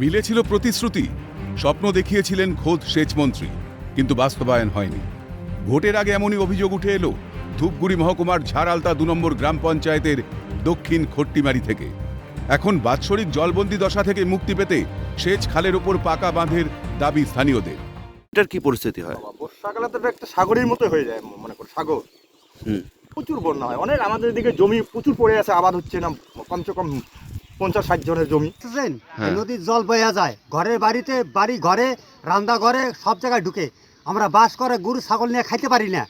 মিলেছিল প্রতিশ্রুতি। স্বপ্ন দেখিয়েছিলেন খোদ সেচমন্ত্রী কিন্তু বাস্তবায়ন হয়নি। ভোটের আগে এমনই অভিযোগ উঠে এলো ধূপগুড়ি মহকুমার ঝাড়ালতা দু নম্বর গ্রাম পঞ্চায়েতের দক্ষিণ খট্টিমারি থেকে। এখন বাৎসরিক জলবন্দি দশা থেকে মুক্তি পেতে সেচ খালের ওপর পাকা বাঁধের দাবি স্থানীয়দের। এটার কি পরিস্থিতি হয়? বর্ষাকালে তো একটা সাগরের মতো হয়ে যায় মনে করো সাগর। প্রচুর বন্যা হয়। অনেক আমাদের দিকে জমি প্রচুর পড়ে আছে আবাদ হচ্ছে না কমসে কম পঞ্চাশ ষাট জনের জমি। বুঝছেন হ্যাঁ। নদীর জল বয়া যায়। ঘরের বাড়িতে বাড়ি ঘরে রান্না ঘরে সব জায়গায় ঢুকে। আমরা বাস করে গরু ছাগল নিয়ে খাইতে পারি না।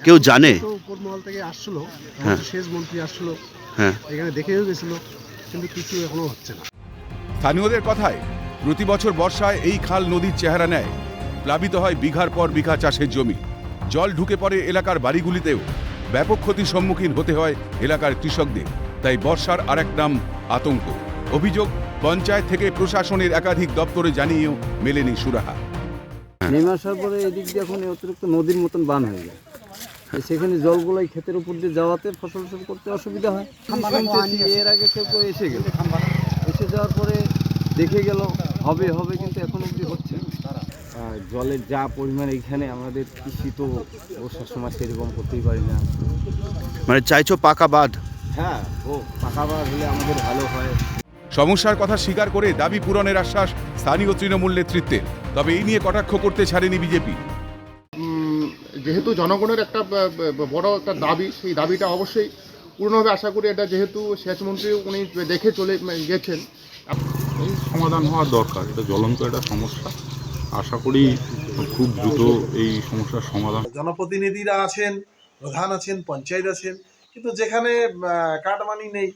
কেউ জানে? তো থেকে আসছিল। হ্যাঁ। সেচ মন্ত্রী আসছিল। হ্যাঁ। এখানে দেখেও গেছিল কিন্তু কিছু এখনও হচ্ছে না। স্থানীয়দের কথায় প্রতি বছর বর্ষায় এই খাল নদীর চেহারা নেয়। প্লাবিত হয় বিঘার পর বিঘা চাষের জমি। জল ঢুকে পড়ে এলাকার বাড়িগুলিতেও। ব্যাপক ক্ষতির সম্মুখীন হতে হয় এলাকার কৃষকদের। তাই বর্ষার আরেক নাম আতঙ্ক। অভিযোগ পঞ্চায়েত থেকে প্রশাসনের একাধিক দপ্তরে জানিয়েও মেলেনি সুরাহা। নেমে আসার পরে এদিক দিয়ে এখন অতিরিক্ত নদীর মতন বান হয়ে যায়। সেখানে জলগুলোই ক্ষেতের উপর দিয়ে যাওয়াতে ফসল ফসল করতে অসুবিধা হয়। এর আগে কেউ কেউ এসে গেল। এসে যাওয়ার পরে দেখে গেল হবে হবে কিন্তু এখন অবধি হচ্ছে জলের যা পরিমাণ এখানে আমাদের কৃষি তো বর্ষার সময় সেরকম করতেই পারি না। মানে চাইছো পাকা বাঁধ? হ্যাঁ ও হলে আমাদের ভালো হয়। সমস্যার কথা স্বীকার করে দাবি পূরণের আশ্বাস স্থানীয় তৃণমূল নেতৃত্বের তবে এই নিয়ে কটাক্ষ করতে ছাড়েনি বিজেপি। যেহেতু জনগণের একটা বড় একটা দাবি সেই দাবিটা অবশ্যই পূর্ণ হবে। আশা করি এটা যেহেতু সেচমন্ত্রী উনি দেখে চলে গেছেন। এই সমাধান হওয়া দরকার এটা জ্বলন্ত একটা সমস্যা। আশা করি খুব দ্রুত এই সমস্যার সমাধান। জনপ্রতিনিধিরা আছেন প্রধান আছেন পঞ্চায়েত আছেন। কিন্তু যেখানে কাটমানি নেই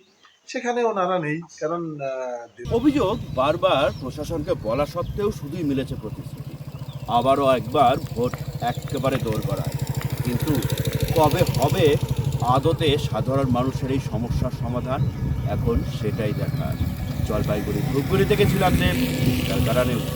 সেখানে ওনারা নেই, কারণ অভিযোগ বারবার প্রশাসনকে বলা সত্ত্বেও শুধুই মিলেছে প্রতিশ্রুতি। আবারও একবার ভোট একেবারে দৌড় করায়। কিন্তু কবে হবে আদতে সাধারণ মানুষের এই সমস্যার সমাধান, এখন সেটাই দেখার। জলপাইগুড়ি ধূপগুড়ি থেকে ছিলাম দেব নিউজ